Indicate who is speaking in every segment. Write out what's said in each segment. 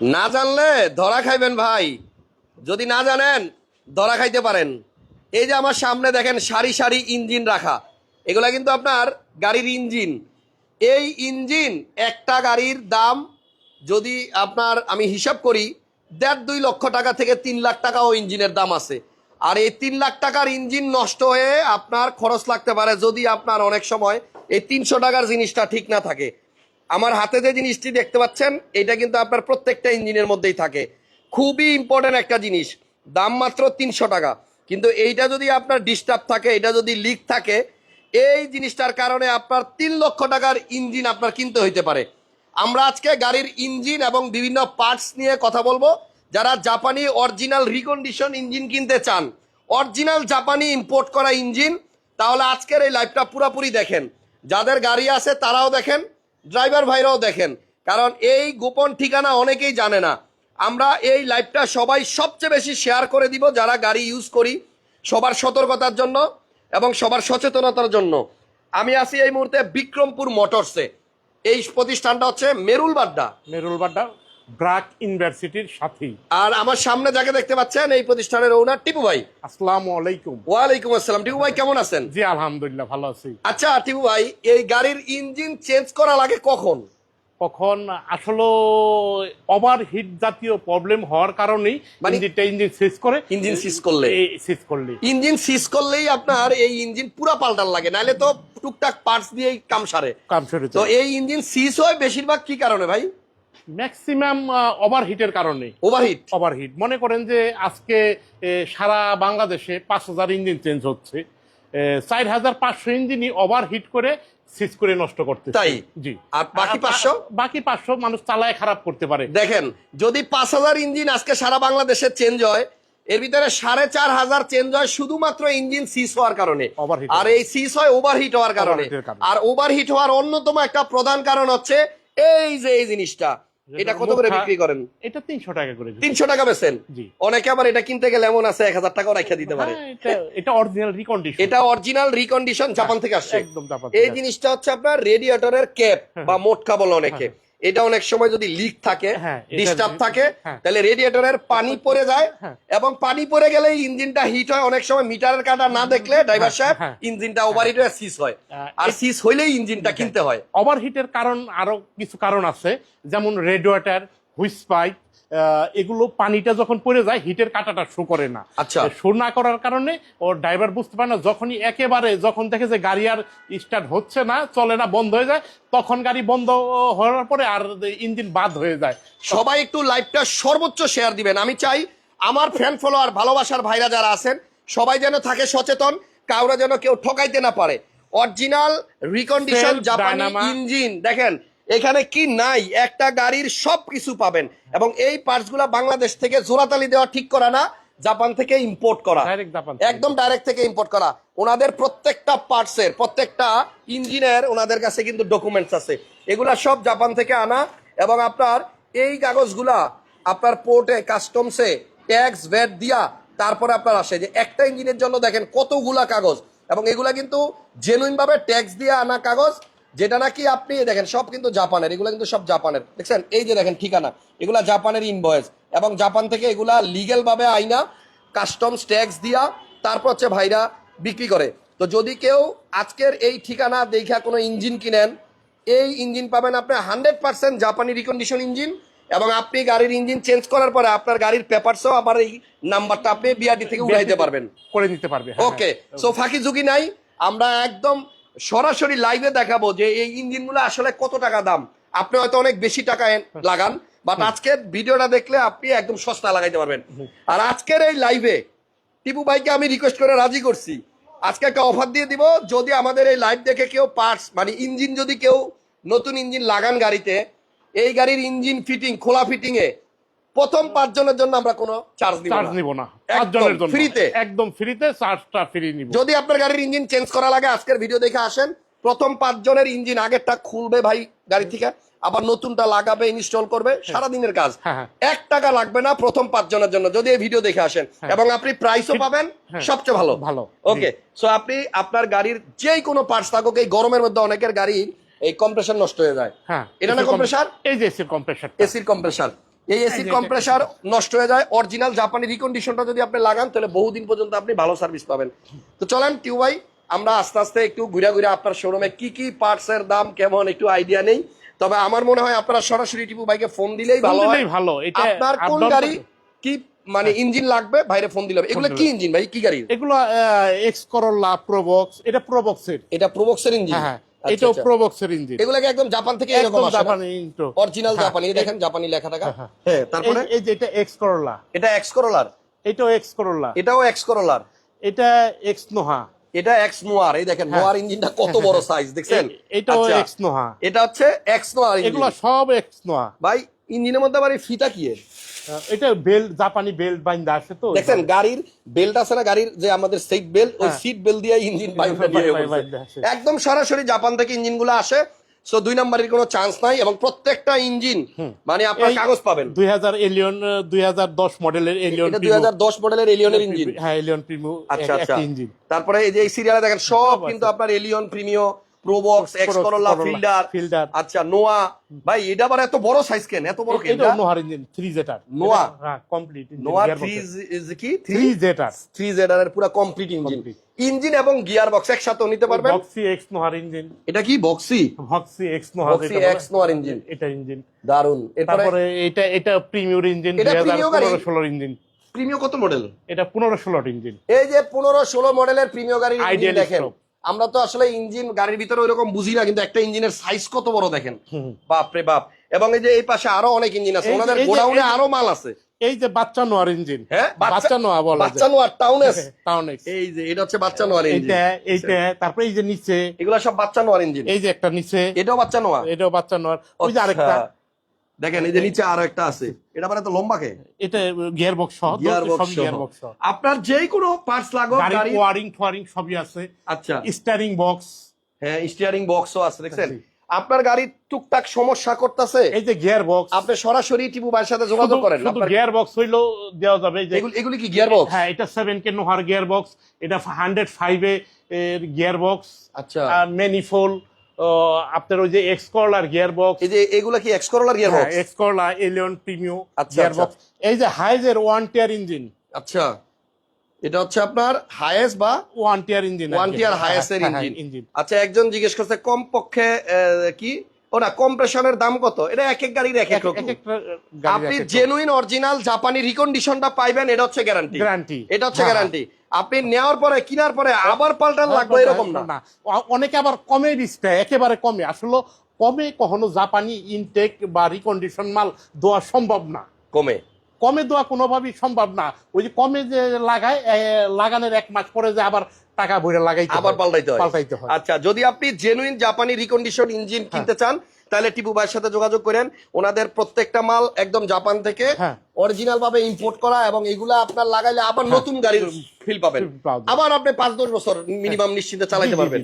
Speaker 1: না জানলে ধরা খাইবেন ভাই। যদি না জানেন, ধরা খাইতে পারেন। এই যে আমার সামনে দেখেন সারি সারি ইঞ্জিন রাখা, এগুলা কিন্তু আপনার গাড়ির ইঞ্জিন। এই ইঞ্জিন একটা গাড়ির দাম যদি আপনার আমি হিসাব করি, দেড় দুই লক্ষ টাকা থেকে তিন লাখ টাকাও ইঞ্জিনের দাম আছে। আর এই তিন লাখ টাকার ইঞ্জিন নষ্ট হয়ে আপনার খরচ লাগতে পারে যদি আপনার অনেক সময় এই তিনশো টাকার জিনিসটা ঠিক না থাকে। আমার হাতে যে জিনিসটি দেখতে পাচ্ছেন, এটা কিন্তু আপনার প্রত্যেকটা ইঞ্জিনের মধ্যেই থাকে। খুবই ইম্পর্টেন্ট একটা জিনিস। দাম মাত্র তিনশো টাকা। কিন্তু এইটা যদি আপনার ডিস্টার্ব থাকে, এটা যদি লিক থাকে, এই জিনিসটার কারণে আপনার তিন লক্ষ টাকার ইঞ্জিন আপনার কিনতে হইতে পারে। আমরা আজকে গাড়ির ইঞ্জিন এবং বিভিন্ন পার্টস নিয়ে কথা বলব। যারা জাপানি অরিজিনাল রিকন্ডিশন ইঞ্জিন কিনতে চান অরিজিনাল জাপানি ইম্পোর্ট করা ইঞ্জিন, তাহলে আজকের এই লাইভটা পুরোপুরি দেখেন। যাদের গাড়ি আছে, তারাও দেখেন। ড্রাইভার ভাইরাও দেখেন। কারণ এই গোপন ঠিকানা অনেকেই জানে না। আমরা এই লাইভটা সবাই সবচেয়ে বেশি শেয়ার করে দিব যারা গাড়ি ইউজ করি সবার সতর্কতার জন্য এবং সবার সচেতনতার জন্য। আমি আছি এই মুহূর্তে বিক্রমপুর মোটরসে। এই প্রতিষ্ঠানটা হচ্ছে মেরুল বাড্ডা
Speaker 2: মেরুলবাড্ডা। ব্রাক ইউনিভার্সিটির সাথেই।
Speaker 1: আর আমার সামনে যাকে দেখতে পাচ্ছেন এই প্রতিষ্ঠানের ওনার টিপু ভাই।
Speaker 2: আসসালামু আলাইকুম।
Speaker 1: ওয়ালাইকুম আসসালাম। টিপু ভাই কেমন আছেন?
Speaker 2: জি আলহামদুলিল্লাহ ভালো আছি।
Speaker 1: আচ্ছা টিপু ভাই এই গাড়ির ইঞ্জিন চেঞ্জ করা লাগে কখন?
Speaker 2: কখন আসলে ওভার হিট জাতীয় প্রবলেম হওয়ার কারণেই ইঞ্জিনটা ইঞ্জিন শেষ করে।
Speaker 1: ইঞ্জিন সিজ করলে
Speaker 2: শেষ করলে
Speaker 1: ইঞ্জিন সিজ করলেই আপনার এই ইঞ্জিন পুরা পাল্টার লাগে নাহলে তো টুকটাক পার্টস দিয়েই কাম সারে।
Speaker 2: কাম শুরু
Speaker 1: তো এই ইঞ্জিন সিজ হয় বেশিরভাগ কি কারণে ভাই?
Speaker 2: ম্যাক্সিমাম ওভারহিটের কারণে।
Speaker 1: ওভারহিট
Speaker 2: ওভারহিট মনে করেন যে আজকে সারা বাংলাদেশে পাঁচ হাজার ইঞ্জিন চেঞ্জ হচ্ছে। চার হাজার পাঁচশো ইঞ্জিনই ওভারহিট করে সিজ করে নষ্ট করতে
Speaker 1: তাই?
Speaker 2: জি।
Speaker 1: আর বাকি 500?
Speaker 2: বাকি পাঁচশো মানুষ চালায় খারাপ করতে পারে।
Speaker 1: দেখেন যদি পাঁচ হাজার ইঞ্জিন আজকে সারা বাংলাদেশে চেঞ্জ হয় এর ভিতরে সাড়ে চার হাজার চেঞ্জ হয় শুধুমাত্র ইঞ্জিন সিজ হওয়ার কারণে। আর এই সিজ হয় ওভারহিট হওয়ার কারণে। আর ওভারহিট হওয়ার অন্যতম একটা প্রধান কারণ হচ্ছে এই যে এই জিনিসটা। এটা কত করে বিক্রি করেন?
Speaker 2: এটা তিনশো টাকা করে দিচ্ছে।
Speaker 1: তিনশো টাকা বেছেন অনেকে আবার এটা কিনতে গেলে এমন আছে এক হাজার টাকাও রাখা দিতে পারে।
Speaker 2: হ্যাঁ, এটা- এটা অরিজিনাল রিকন্ডিশন
Speaker 1: এটা অরিজিনাল রিকন্ডিশন জাপান থেকে আসছে।
Speaker 2: একদম জাপান
Speaker 1: এই জিনিসটা হচ্ছে আপনার রেডিয়েটরের ক্যাপ বা মোটকা বলে অনেকে। এটা অনেক সময় যদি লিক থাকে
Speaker 2: হ্যাঁ,
Speaker 1: ডিস্টার্ব থাকে
Speaker 2: হ্যাঁ।
Speaker 1: তাহলে রেডিয়েটরের পানি পড়ে যায়
Speaker 2: হ্যাঁ।
Speaker 1: এবং পানি পড়ে গেলে ইঞ্জিনটা হিট হয় অনেক সময় মিটারের কাটা না দেখলে ড্রাইভার সাহেব
Speaker 2: হ্যাঁ।
Speaker 1: ইঞ্জিনটা ওভারহিট হয়ে সিজ হয় আর
Speaker 2: সিস
Speaker 1: সিজ হইলেই ইঞ্জিনটা কিনতে হয়
Speaker 2: ওভারহিটের কারণ আরও কিছু কারণ আছে যেমন রেডিয়েটার হুইস পাইপ এগুলো পানিটা যখন পড়ে যায় হিটের কাটাটা শো করে না।
Speaker 1: আচ্ছা।
Speaker 2: শো না করার কারণে ও ড্রাইভার বুঝতে পারে না যখনই একেবারে যখন দেখে যে গাড়ি আর স্টার্ট হচ্ছে না চলে না বন্ধ হয়ে যায় তখন গাড়ি বন্ধ হওয়ার পরে আর ইঞ্জিন বাদ হয়ে যায়।
Speaker 1: সবাই একটু লাইভটা সর্বোচ্চ শেয়ার দিবেন। আমি চাই আমার ফ্যান ফলোয়ার ভালোবাসার ভাইরা যারা আছেন সবাই যেন থাকে সচেতন কাউরা যেন কেউ ঠকাইতে না পারে। অরিজিনাল রিকন্ডিশন জাপানি ইঞ্জিন দেখেন এখানে কি নাই? একটা গাড়ির সব কিছু পাবেন। এবং এই পার্টসগুলো বাংলাদেশ থেকে জোড়াতালি দেওয়া ঠিক করা না জাপান থেকে ইম্পোর্ট করা। একদম ডাইরেক্ট থেকে ইম্পোর্ট করা। ওনাদের প্রত্যেকটা পার্টসের প্রত্যেকটা ইঞ্জিনের ওনাদের কাছে কিন্তু ডকুমেন্টস আছে। এগুলা সব জাপান থেকে আনা এবং আপনার এই কাগজগুলা আপনার পোর্টে কাস্টমসে ট্যাক্স ভ্যাট দিয়া তারপরে আপনার আসে। যে একটা ইঞ্জিনের জন্য দেখেন কতগুলা কাগজ। এবং এগুলা কিন্তু জেনুইন ভাবে ট্যাক্স দিয়ে আনা কাগজ। যেটা নাকি আপনি দেখেন সব কিন্তু জাপানের এগুলো কিন্তু সব জাপানের। দেখছেন? এই যে দেখেন ঠিকানা। এগুলা জাপানের ইনভয়েস এবং জাপান থেকে এগুলা লিগেল ভাবে আইনা কাস্টমস ট্যাক্স দিয়া তারপর হচ্ছে ভাইরা বিক্রি করে। তো যদি কেউ আজকের এই ঠিকানা দেখা কোনো ইঞ্জিন কিনেন এই ইঞ্জিন পাবেন আপনি হান্ড্রেড পার্সেন্ট জাপানি রিকন্ডিশন ইঞ্জিন এবং আপনি গাড়ির ইঞ্জিন চেঞ্জ করার পরে আপনার গাড়ির পেপারসও আবার এই নাম্বারটা আপনি বিআরডি থেকে উঠাইতে পারবেন।
Speaker 2: করে দিতে পারবে হ্যাঁ,
Speaker 1: ওকে সো ফাঁকি ঝুঁকি নাই। আমরা একদম সরাসরি লাইভে দেখাবো যে এই ইঞ্জিনগুলো আসলে কত টাকা দাম। আপনি হয়তো অনেক বেশি টাকা লাগান বাট আজকের ভিডিওটা দেখলে আপনি একদম সস্তা লাগাইতে পারবেন। আর আজকের এই লাইভে টিপু ভাইকে আমি রিকোয়েস্ট করে রাজি করছি। আজকে একটা অফার দিয়ে দিব, যদি আমাদের এই লাইভ দেখে কেউ পার্টস মানে ইঞ্জিন যদি কেউ নতুন ইঞ্জিন লাগান গাড়িতে, এই গাড়ির ইঞ্জিন ফিটিং খোলা ফিটিং এ প্রথম পাঁচজনের জন্য আমরা কোনো চার্জ
Speaker 2: চার্জ নিব না। পাঁচজনের জন্য।
Speaker 1: ফ্রিতে
Speaker 2: একদম ফ্রিতে চার্জটা ফ্রি নিব।
Speaker 1: যদি আপনার গাড়ির ইঞ্জিন চেঞ্জ করা লাগে আজকের ভিডিও দেখে আসেন। প্রথম পাঁচজনের ইঞ্জিন আগেরটা খুলবে ভাই গাড়ি থেকে আবার নতুনটা লাগাবে ইনস্টল করবে সারা দিনের কাজ।
Speaker 2: হ্যাঁ, হ্যাঁ।
Speaker 1: এক টাকা লাগবে না প্রথম পাঁচজনের জন্য যদি এই ভিডিও দেখে আসেন। এবং আপনি প্রাইসও পাবেন
Speaker 2: হ্যাঁ।
Speaker 1: সবচেয়ে ভালো।
Speaker 2: ভালো,
Speaker 1: ওকে সো আপনি আপনার গাড়ির যে কোনো পার্টস থাকুক এই গরমের মধ্যে অনেকের গাড়ি এই কম্প্রেসার নষ্ট হয়ে যায়।
Speaker 2: হ্যাঁ
Speaker 1: এটা না কম্প্রেসার
Speaker 2: এই যে এসির কম্প্রেসার
Speaker 1: এসির কম্প্রেসার এই এসি কম্প্রেসার নষ্ট হয়ে যায় অরিজিনাল জাপানি রিকন্ডিশনটা যদি আপনি লাগান তাহলে বহুদিন পর্যন্ত আপনি ভালো সার্ভিস পাবেন। তো চলেন টিউ ভাই আমরা আস্তে আস্তে একটু ঘুরে ঘুরে আপনার শোরুমে কি কি পার্টস এর দাম কেমন একটু আইডিয়া নেই। তবে আমার মনে হয় আপনারা সরাসরি টিপু ভাইকে ফোন দিলেই ভালো হয়।
Speaker 2: ভালো এটা
Speaker 1: আপনার কোন গাড়ি কি মানে ইঞ্জিন লাগবে? বাইরে ফোন দিলে এগুলো কি ইঞ্জিন ভাই? কি গাড়ি
Speaker 2: এগুলো এক্স করোলা প্রোবক্স এটা প্রোবক্সের
Speaker 1: এটা প্রোবক্সের ইঞ্জিন
Speaker 2: হ্যাঁ হ্যাঁ। এটাও প্রোবক্সের ইঞ্জিন
Speaker 1: এগুলোকে একদম জাপান থেকে এরকম
Speaker 2: একদম
Speaker 1: আসে
Speaker 2: জাপানি ইন্টো।
Speaker 1: অরিজিনাল
Speaker 2: হ্যাঁ,
Speaker 1: জাপানি। দেখেন জাপানি লেখা থাকা
Speaker 2: হ্যাঁ।
Speaker 1: হ্যাঁ তারপরে?
Speaker 2: এই যে এটা এক্স করোলা
Speaker 1: এটা এক্স করোলার
Speaker 2: এটাও এক্স করোলা
Speaker 1: এটাও এক্স করোলার
Speaker 2: এটা এক্স নোহা
Speaker 1: এটা এক্স নোয়ার এই দেখেন নোয়ার ইঞ্জিনটা কত বড় সাইজ দেখছেন?
Speaker 2: এটাও
Speaker 1: আচ্ছা,
Speaker 2: এক্স নোহা
Speaker 1: এটা হচ্ছে এক্স নোয়ার
Speaker 2: এগুলো
Speaker 1: ইঞ্জিন।
Speaker 2: সব এক্স নোহা
Speaker 1: ভাই ইঞ্জিনের মধ্যে আবার এই ফিতা কি?
Speaker 2: এটা বেল্ট জাপানি বেল্ট বাইন্দা আছে তো
Speaker 1: দেখছেন গাড়ির বেল্ট আছে না গাড়ির যে আমাদের সিট বেল্ট ওই
Speaker 2: হ্যাঁ।
Speaker 1: সিট বেল্ট দিয়ে ইঞ্জিন। একদম সরাসরি জাপান থেকে ইঞ্জিনগুলো আসে সো দুই নাম্বারের কোনো চান্স নাই এবং প্রত্যেকটা ইঞ্জিন মানে আপনার কাগজ পাবেন।
Speaker 2: দুই হাজার এলিয়ন দুই হাজার দশ মডেলের এলিয়ন
Speaker 1: এটা দুই হাজার দশ মডেলের এলিয়নের ইঞ্জিন।
Speaker 2: হ্যাঁ এলিয়ন প্রিমো
Speaker 1: আচ্ছা আচ্ছা।
Speaker 2: ইঞ্জিন।
Speaker 1: তারপরে এই যে এই সিরিয়ালে দেখেন সব
Speaker 2: সব
Speaker 1: কিন্তু আপনার Allion Premio Probox X Corolla Fielder
Speaker 2: Fielder।
Speaker 1: আচ্ছা নোয়া ভাই এটা আবার এত বড় সাইজ কেন? এত বড় কেন?
Speaker 2: এটা নোহার ইঞ্জিন থ্রি জেটার
Speaker 1: নোয়া?
Speaker 2: হ্যাঁ কমপ্লিট
Speaker 1: নোয়া থ্রি ইজ কি?
Speaker 2: থ্রি জেটার
Speaker 1: থ্রি জেডার এর পুরো কমপ্লিট ইঞ্জিন ইঞ্জিন এবং গিয়ার বক্স একসাথে নিতে পারবেন?
Speaker 2: বক্সি এক্স নোহার ইঞ্জিন
Speaker 1: এটা কি? বক্সি
Speaker 2: ভক্সি এক্স নোহার
Speaker 1: বক্সি এক্স নোয়ার ইঞ্জিন
Speaker 2: এটা ইঞ্জিন
Speaker 1: দারুণ
Speaker 2: তারপরে এটা এটা প্রিমিয়র ইঞ্জিন
Speaker 1: এটা
Speaker 2: দুই হাজার
Speaker 1: Premio গাড়ি?
Speaker 2: পনেরো ষোলোর ইঞ্জিন
Speaker 1: প্রিমিও কত মডেল
Speaker 2: এটা পনেরো ষোলোর ইঞ্জিন
Speaker 1: এই যে পনেরো ষোলো মডেলের প্রিমিও গাড়ির ইঞ্জিন দেখেন। আমরা তো আসলে ইঞ্জিন গাড়ির ভিতরে ওইরকম বুঝি না কিন্তু একটা ইঞ্জিনের সাইজ কত বড় দেখেন। বাপ রে বাপ। এবং এই যে এই পাশে আরও অনেক ইঞ্জিন আছে ওনাদের গোডাউনে আরও মাল আছে।
Speaker 2: এই যে বাচ্চা নোয়ার ইঞ্জিন।
Speaker 1: হ্যাঁ?
Speaker 2: বাচ্চা নোয়া বলা
Speaker 1: বাচ্চা নোয়ার টাউন
Speaker 2: টাউন এক্স
Speaker 1: এই যে এটা হচ্ছে বাচ্চা নোয়ার ইঞ্জিন।
Speaker 2: এইটা এইটা তারপরে এই যে নিচে।
Speaker 1: এগুলা সব বাচ্চা নোয়ার ইঞ্জিন।
Speaker 2: এই যে একটা নিচে।
Speaker 1: এটাও বাচ্চা নোয়া?
Speaker 2: এটাও বাচ্চা নোয়ার। ওই যে আরেকটা।
Speaker 1: আচ্ছা। দেখেন এই যে নিচে আরও একটা আছে। এটা মানে তো লম্বা কে?
Speaker 2: এটা গিয়ার বক্স সহ
Speaker 1: গিয়ার বক্স
Speaker 2: গিয়ার বক্স
Speaker 1: আপনার যেই কোনো পার্টস লাগো
Speaker 2: গাড়ি ওয়ারিং ফোয়ারিং সবই আছে।
Speaker 1: আচ্ছা।
Speaker 2: স্টারিং বক্স
Speaker 1: হ্যাঁ স্টিয়ারিং বক্সও আছে দেখছেন? আপনার গাড়ি টুকটাক সমস্যা করতেছে?
Speaker 2: এই যে গিয়ার বক্স
Speaker 1: আপনি সরাসরি টিপু ভাইয়ের সাথে যোগাযোগ করেন।
Speaker 2: শুধু
Speaker 1: আপনার-
Speaker 2: গিয়ার বক্স হইলেও দেওয়া যাবে এই যে
Speaker 1: এগুলি কি গিয়ার বক্স
Speaker 2: হ্যাঁ এটা সেভেন কে নোহার গিয়ার বক্স এটা হান্ড্রেড ফাইভ এর গিয়ার বক্স
Speaker 1: আচ্ছা
Speaker 2: ম্যানিফোল আপনার ওই যে এক্স করলার গিয়ার বক্স
Speaker 1: এই যে এগুলা কি X করোলার gear box
Speaker 2: X Corolla Allion Premio gear. Box এই যে হাইজের ওয়ান টিয়ার ইঞ্জিন
Speaker 1: আচ্ছা। এটা হচ্ছে আপনার হায়েস্ট বা
Speaker 2: one tier engine
Speaker 1: one tier highest এর ইঞ্জিন
Speaker 2: ইঞ্জিন
Speaker 1: আচ্ছা একজন জিজ্ঞেস করছে কম পক্ষে কি? ওরা কম্প্রেশনের দাম কত? এটা এক এক গাড়ির এক এক রকম। আপনি জেনুইন অরিজিনাল জাপানি রিকন্ডিশনটা পাইবেন এটা হচ্ছে গ্যারান্টি
Speaker 2: গ্যারান্টি
Speaker 1: এটা হচ্ছে গ্যারান্টি আপনি নেওয়ার পরে কেনার পরে আবার পাল্টান লাগবে এরকম না।
Speaker 2: অনেকে আবার কমে দিচ্ছে একেবারে কমে। আসলে কমে কখনো জাপানি ইনটেক বা রিকন্ডিশন মাল দেওয়া সম্ভব না।
Speaker 1: কমে।
Speaker 2: কমে দেওয়া কোনোভাবেই সম্ভব না। ওই যে কমে যে লাগায় লাগানোর এক মাস পরে যে আবার টাকা ভরে লাগাইতে
Speaker 1: আবার
Speaker 2: হয়।
Speaker 1: পাল্টাইতে হয়।
Speaker 2: পাল্টাইতে হয়।
Speaker 1: আচ্ছা যদি আপনি জেনুইন জাপানি রিকন্ডিশন ইঞ্জিন কিনতে চান তাহলে টিপু ভাইয়ের সাথে যোগাযোগ করেন। ওনাদের প্রত্যেকটা মাল একদম জাপান থেকে
Speaker 2: হ্যাঁ।
Speaker 1: অরিজিনাল ভাবে ইম্পোর্ট করা এবং এগুলা আপনার লাগাইলে আবার নতুন গাড়ির ফিল পাবেন। আবার আপনি পাঁচ দশ বছর মিনিমাম নিশ্চিন্তে চালাইতে পারবেন।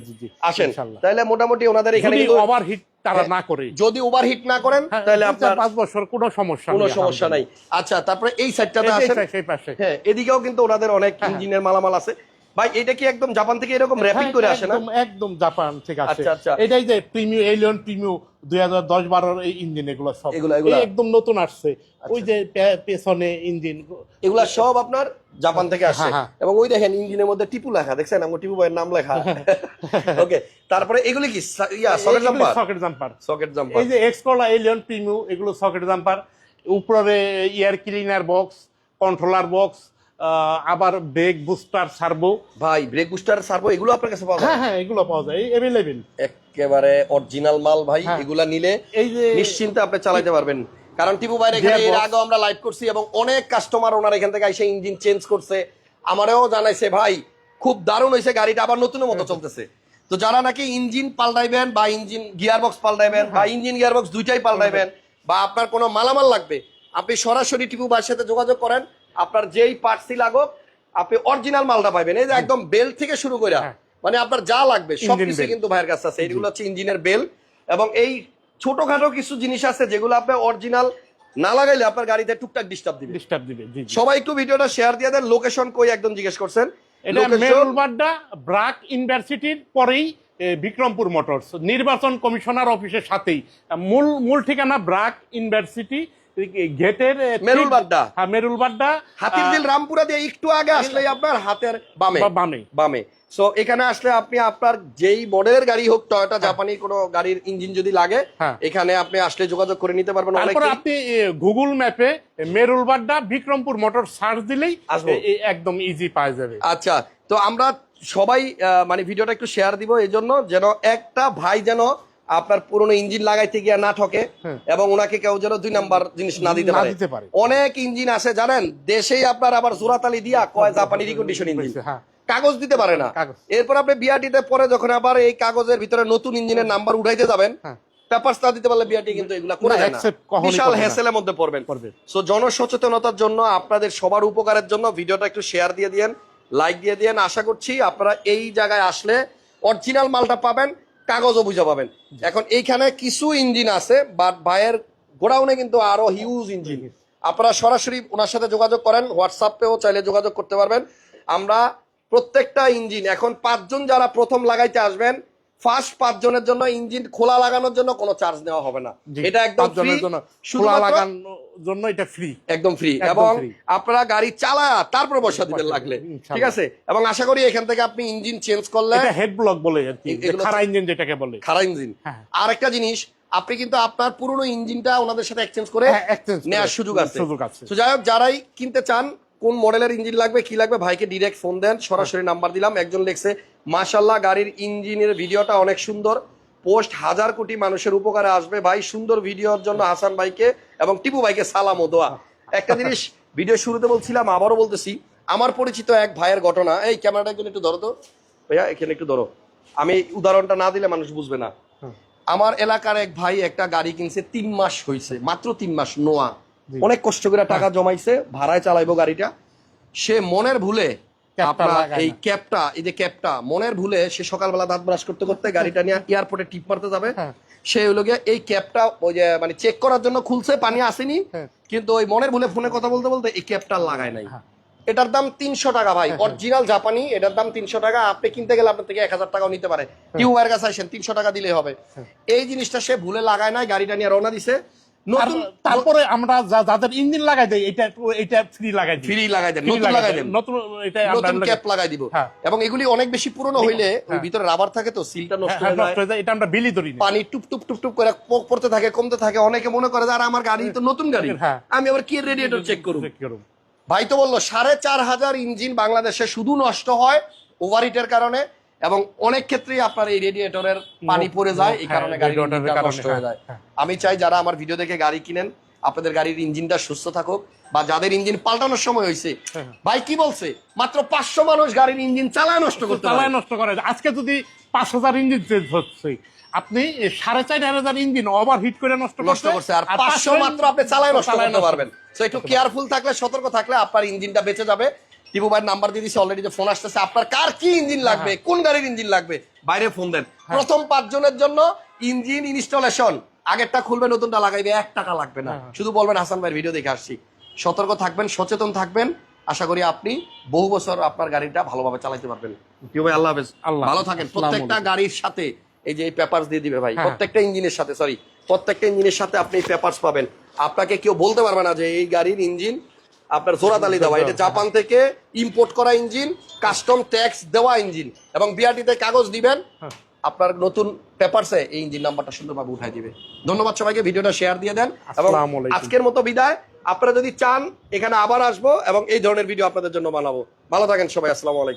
Speaker 1: আসেন। তাহলে মোটামুটি ওনাদের এখানে
Speaker 2: যদি
Speaker 1: কিন্তু
Speaker 2: ওভারহিট তারা না করে।
Speaker 1: যদি ওভারহিট না করেন
Speaker 2: হ্যাঁ,
Speaker 1: তাহলে আপনার
Speaker 2: পাঁচ বছর কোনো সমস্যা
Speaker 1: কোনো সমস্যা নাই। আচ্ছা তারপরে এই সাইডটাতে আসেন।
Speaker 2: সেই পাশে।
Speaker 1: হ্যাঁ এদিকেও কিন্তু ওনাদের অনেক ইঞ্জিনের মালামাল আছে। ভাই এটা কি একদম জাপান থেকে এরকম র্যাপিং করে আসে না?
Speaker 2: একদম জাপান থেকে আসে।
Speaker 1: আচ্ছা, আচ্ছা।
Speaker 2: এটাই যে প্রিমিও এলিয়ন হাজার দশ বারোর এই ইঞ্জিন এগুলো সব? একদম নতুন আসছে। ওই যে পেছনে ইঞ্জিন
Speaker 1: এগুলা সব আপনার জাপান থেকে আসে
Speaker 2: হ্যাঁ, হ্যাঁ।
Speaker 1: এবং ওই দেখেন ইঞ্জিনের মধ্যে টিপু লেখা দেখছেন? আমার টিপু ভাইয়ের নাম লেখা। ওকে তারপরে এগুলো কি? Yeah socket jumper
Speaker 2: socket jumper
Speaker 1: socket jumper
Speaker 2: এই যে এক্সকোলা এলিয়ন প্রিমিও এগুলো সকেট জাম্পার উপরে air cleaner box controller box আবার ব্রেক বুস্টার সার্ভো
Speaker 1: ভাই ব্রেক বুস্টার সার্ভো এগুলো আপনার কাছে পাওয়া যায়?
Speaker 2: হ্যাঁ হ্যাঁ এগুলো পাওয়া যায়। এভেলেবেল
Speaker 1: একেবারে অরিজিনাল মাল ভাই
Speaker 2: হ্যাঁ।
Speaker 1: এগুলা নিলে
Speaker 2: এই যে
Speaker 1: নিশ্চিন্তে আপনি চালাতে পারবেন। কারণ টিপু ভাইয়ের এখানে এর। আগেও আমরা লাইভ করছি এবং অনেক কাস্টমার ওনার এখান থেকে এসে ইঞ্জিন চেঞ্জ করছে। আমারও জানাইছে ভাই খুব দারুণ হয়েছে গাড়িটা আবার নতুনের মতো চলতেছে। তো যারা নাকি ইঞ্জিন পাল্টাইবেন বা ইঞ্জিন গিয়ার বক্স পাল্টাইবেন বা ইঞ্জিন গিয়ার বক্স দুইটাই পাল্টাইবেন বা আপনার কোনো মালামাল লাগবে আপনি সরাসরি টিপু ভাইয়ের সাথে যোগাযোগ করেন। আপনার যেই পার্টসই লাগুক আপনি অরিজিনাল মালটা পাইবেন। এই যে একদম বেল থেকে শুরু করে
Speaker 2: হ্যাঁ।
Speaker 1: মানে আপনার যা লাগবে
Speaker 2: Engine
Speaker 1: সবকিছু কিন্তু ভাইয়ের কাছে আছে। এগুলো হচ্ছে ইঞ্জিনের বেল এবং এই ছোটখাটো কিছু জিনিস আছে যেগুলো আপনি অরিজিনাল না লাগাইলে আপনার গাড়িতে টুকটাক ডিস্টার্ব দিবে।
Speaker 2: ডিস্টার্ব দিবে
Speaker 1: সবাই একটু ভিডিওটা শেয়ার দিয়ে দেন লোকেশন কই একদম জিজ্ঞেস করছেন।
Speaker 2: এটা মেরুলবাড্ডা ব্রাক ইউনিভার্সিটির পরেই বিক্রমপুর মোটরস। নির্বাচন কমিশনার অফিসের সাথেই। মূল মূল ঠিকানা ব্রাক ইউনিভার্সিটি গেটের
Speaker 1: মেরুল বাড্ডা।
Speaker 2: হ্যাঁ মেরুল বাড্ডা।
Speaker 1: রামপুরা দিয়ে একটু আগে আসলেই আপনার হাতের বামে।
Speaker 2: বামে।
Speaker 1: বামে। সো এখানে আসলে আপনি আপনার যেই মডেলের গাড়ি হোক টয়োটা জাপানি কোনো গাড়ির ইঞ্জিন যদি লাগে
Speaker 2: হ্যাঁ।
Speaker 1: এখানে আপনি আসলে যোগাযোগ করে নিতে পারবেন।
Speaker 2: আপনি গুগল ম্যাপে মেরুল বাড্ডা বিক্রমপুর মোটর সার্চ দিলেই একদম ইজি পাওয়া যাবে।
Speaker 1: আচ্ছা তো আমরা সবাই মানে ভিডিওটা একটু শেয়ার দিব এই জন্য যেন একটা ভাই যেন আপনার পুরনো ইঞ্জিন লাগাইতে গিয়ে না ঠকে
Speaker 2: হ্যাঁ।
Speaker 1: এবং ওনাকে কেউ যেন দুই নাম্বার জিনিস না দিতে পারে। অনেক ইঞ্জিন আছে জানেন? দেশেই আপনার আবার জোরাতালি দিয়া কয় জাপানি রিকন্ডিশন ইঞ্জিন
Speaker 2: হ্যাঁ।
Speaker 1: কাগজ দিতে পারে না। এরপর আপনি বিআরটিতে পরে যখন আবার এই কাগজের ভিতরে নতুন ইঞ্জিনের নাম্বার উঠাইতে যাবেন
Speaker 2: হ্যাঁ।
Speaker 1: পেপারস দিতে পারলে বিআরটি কিন্তু এগুলা করে
Speaker 2: না,
Speaker 1: দেয় না।
Speaker 2: accept কখনোই
Speaker 1: বিশাল
Speaker 2: করবে না।
Speaker 1: মধ্যে পড়বেন। সো জনসচেতনতার জন্য আপনাদের সবার উপকারের জন্য ভিডিওটা একটু শেয়ার দিয়ে দিয়েন লাইক দিয়ে দিয়েন। আশা করছি আপনারা এই জায়গায় আসলে অরিজিনাল মালটা পাবেন। কাগজও বুঝে পাবেন। এখন এইখানে কিছু ইঞ্জিন আছে বাট ভাইয়ের গোডাউনে কিন্তু আরও হিউজ ইঞ্জিন আপনারা সরাসরি ওনার সাথে যোগাযোগ করেন হোয়াটসঅ্যাপেও চাইলে যোগাযোগ করতে পারবেন। আমরা প্রত্যেকটা ইঞ্জিন এখন পাঁচজন যারা প্রথম লাগাইতে আসবেন ফার্স্ট পাঁচজনের জন্য ইঞ্জিন খোলা লাগানোর জন্য কোনো চার্জ নেওয়া হবে না। এটা একদম ফ্রি
Speaker 2: খোলা লাগানোর জন্য এটা ফ্রি
Speaker 1: একদম ফ্রি এবং আপনারা গাড়ি চালা তারপর পয়সা দিবেন লাগলে। ঠিক আছে? এবং আশা করি এখান থেকে আপনি ইঞ্জিন চেঞ্জ করলে
Speaker 2: এটা হেড ব্লক বলে
Speaker 1: তো-
Speaker 2: ইঞ্জিন যেটাকে বলে।
Speaker 1: খারাপ ইঞ্জিন।
Speaker 2: হ্যাঁ।
Speaker 1: আর একটা জিনিস আপনি কিন্তু আপনার পুরনো ইঞ্জিনটা ওনাদের সাথে এক্সচেঞ্জ করে
Speaker 2: হ্যাঁ,
Speaker 1: নেওয়ার সুযোগ আছে। যাই হোক যারাই কিনতে চান কোন মডেলের ইঞ্জিন লাগবে কি লাগবে ভাইকে ডিরেক্ট ফোন দেন সরাসরি নাম্বার দিলাম। একজন লিখছে মাশাল্লাহ গাড়ির ইঞ্জিনের ভিডিওটা অনেক সুন্দর। পোস্ট হাজার কোটি মানুষের উপকারে আসবে। ভাই সুন্দর ভিডিওর জন্য হাসান ভাইকে এবং টিপু ভাইকে সালাম ও দোয়া। একটা জিনিস ভিডিও শুরুতে বলছিলাম আবারও বলতেছি আমার পরিচিত এক ভাইয়ের ঘটনা। এই ক্যামেরাটা একজন একটু ধরো তো। ভাইয়া এখানে একটু ধরো। আমি উদাহরণটা না দিলে মানুষ বুঝবে না। আমার এলাকার এক ভাই একটা গাড়ি কিনছে তিন মাস হয়েছে মাত্র তিন মাস নোয়া। অনেক কষ্ট করে টাকা জমাইছে ভাড়ায় চালাইবো গাড়িটা। সে মনের ভুলে আপনার এই। ক্যাপটা এই যে ক্যাপটা মনের ভুলে সে সকালবেলা দাঁত ব্রাশ করতে করতে গাড়িটা নিয়ে এয়ারপোর্টে টিপ মারতে যাবে।
Speaker 2: হ্যাঁ।
Speaker 1: সে হলো গিয়ে এই ক্যাপটা ওই যে মানে চেক করার জন্য খুলছে পানি আসেনি।
Speaker 2: হ্যাঁ।
Speaker 1: কিন্তু ওই মনের ভুলে ফোনে কথা বলতে বলতে এই ক্যাপটা লাগায় নাই।
Speaker 2: হ্যাঁ।
Speaker 1: এটার দাম তিনশো টাকা ভাই অরিজিনাল জাপানি এটার দাম তিনশো টাকা। আপনি কিনতে গেলে আপনার থেকে এক হাজার টাকাও নিতে পারে। টিউবার কাছে আসেন তিনশো টাকা দিলে হবে। এই জিনিসটা সে ভুলে লাগায় নাই গাড়িটা নিয়ে রওনা দিছে। নতুন
Speaker 2: তারপরে আমরা যাদের ইঞ্জিন লাগাই এটা এটা ফ্রি লাগাই দিই।
Speaker 1: ফ্রি লাগাই দেন নতুন লাগাই দেন।
Speaker 2: নতুন এটা আমরা
Speaker 1: নতুন ক্যাপ লাগাই দিব।
Speaker 2: হ্যাঁ।
Speaker 1: এবং এগুলি অনেক বেশি পুরনো হইলে ওই
Speaker 2: হ্যাঁ।
Speaker 1: ভিতরে রাবার থাকে তো সিলটা নষ্ট
Speaker 2: হ্যাঁ,
Speaker 1: হয়ে যায়
Speaker 2: এটা আমরা বিলি ধরি না।
Speaker 1: পানি টুপ টুপ টুপ টুপ করে প- পড়তে থাকে কমতে থাকে। অনেকে মনে করে যে আরে আমার গাড়ি তো নতুন গাড়ি।
Speaker 2: হ্যাঁ।
Speaker 1: আমি আবার কি রেডিয়েটর চেক করব। ভাই তো বলল সাড়ে চার হাজার ইঞ্জিন বাংলাদেশে শুধু নষ্ট হয় ওভারহিটের কারণে। এবং অনেক ক্ষেত্রেই আপনার এই রেডিয়েটরের পানি পড়ে যায় এই
Speaker 2: হ্যাঁ,
Speaker 1: কারণে
Speaker 2: কারণে,
Speaker 1: নষ্ট হয়ে
Speaker 2: হ্যাঁ,
Speaker 1: যায়।
Speaker 2: হ্যাঁ।
Speaker 1: আমি চাই যারা আমার ভিডিও দেখে গাড়ি কিনেন আপনাদের গাড়ির ইঞ্জিনটা সুস্থ থাকুক বা যাদের ইঞ্জিন পাল্টানোর সময় হয়েছে
Speaker 2: হ্যাঁ।
Speaker 1: ভাই কি বলছে? মাত্র পাঁচশো মানুষ গাড়ির ইঞ্জিন চালায় নষ্ট করতে
Speaker 2: চালায় নষ্ট করে। আজকে যদি পাঁচ হাজার ইঞ্জিন চেঞ্জ হচ্ছে আপনি সাড়ে চার হাজার ইঞ্জিন ওভার হিট করে নষ্ট
Speaker 1: নষ্ট করছে। আর পাঁচশো মাত্র আপনি চালায় নষ্ট করতে পারবেন। তো একটু কেয়ারফুল থাকলে সতর্ক থাকলে আপনার ইঞ্জিনটা বেঁচে যাবে। টিপু ভাইয়ের নাম্বার দিয়ে দিচ্ছি অলরেডি যে ফোন আসতেছে। আপনার কার কি ইঞ্জিন লাগবে? কোন গাড়ির ইঞ্জিন লাগবে? বাইরে ফোন দেন। প্রথম পাঁচজনের জন্য ইঞ্জিন ইনস্টলেশন আগেরটা খুলবে নতুনটা লাগাইবে এক টাকা লাগবে না।
Speaker 2: হ্যাঁ।
Speaker 1: শুধু বলবেন হাসান ভাইয়ের ভিডিও দেখে আসছি। সতর্ক থাকবেন সচেতন থাকবেন। আশা করি আপনি বহু বছর আপনার গাড়িটা ভালোভাবে চালাতে পারবেন। টিপু ভাই আল্লাহ হাফেজ।
Speaker 2: আল্লাহ
Speaker 1: ভালো থাকেন। প্রত্যেকটা গাড়ির সাথে এই যে এই পেপারস দিয়ে দিবে ভাই
Speaker 2: হ্যাঁ।
Speaker 1: প্রত্যেকটা ইঞ্জিনের সাথে সরি প্রত্যেকটা ইঞ্জিনের সাথে আপনি পেপারস পাবেন। আপনাকে কেউ বলতে পারবে না যে এই গাড়ির ইঞ্জিন আপনার জোড়াতালি দেওয়া। এটা জাপান থেকে ইম্পোর্ট করা ইঞ্জিন কাস্টম ট্যাক্স দেওয়া ইঞ্জিন। এবং বিআরটিতে কাগজ দিবেন
Speaker 2: হ্যাঁ।
Speaker 1: আপনার নতুন পেপারসে এই ইঞ্জিন নাম্বারটা সুন্দরভাবে উঠাই দিবে। ধন্যবাদ সবাইকে ভিডিওটা শেয়ার দিয়ে দেন। এবং আজকের মতো বিদায়। আপনারা যদি চান এখানে আবার আসব এবং এই ধরনের ভিডিও আপনাদের জন্য বানাবো। ভালো থাকেন সবাই আসসালামু আলাইকুম।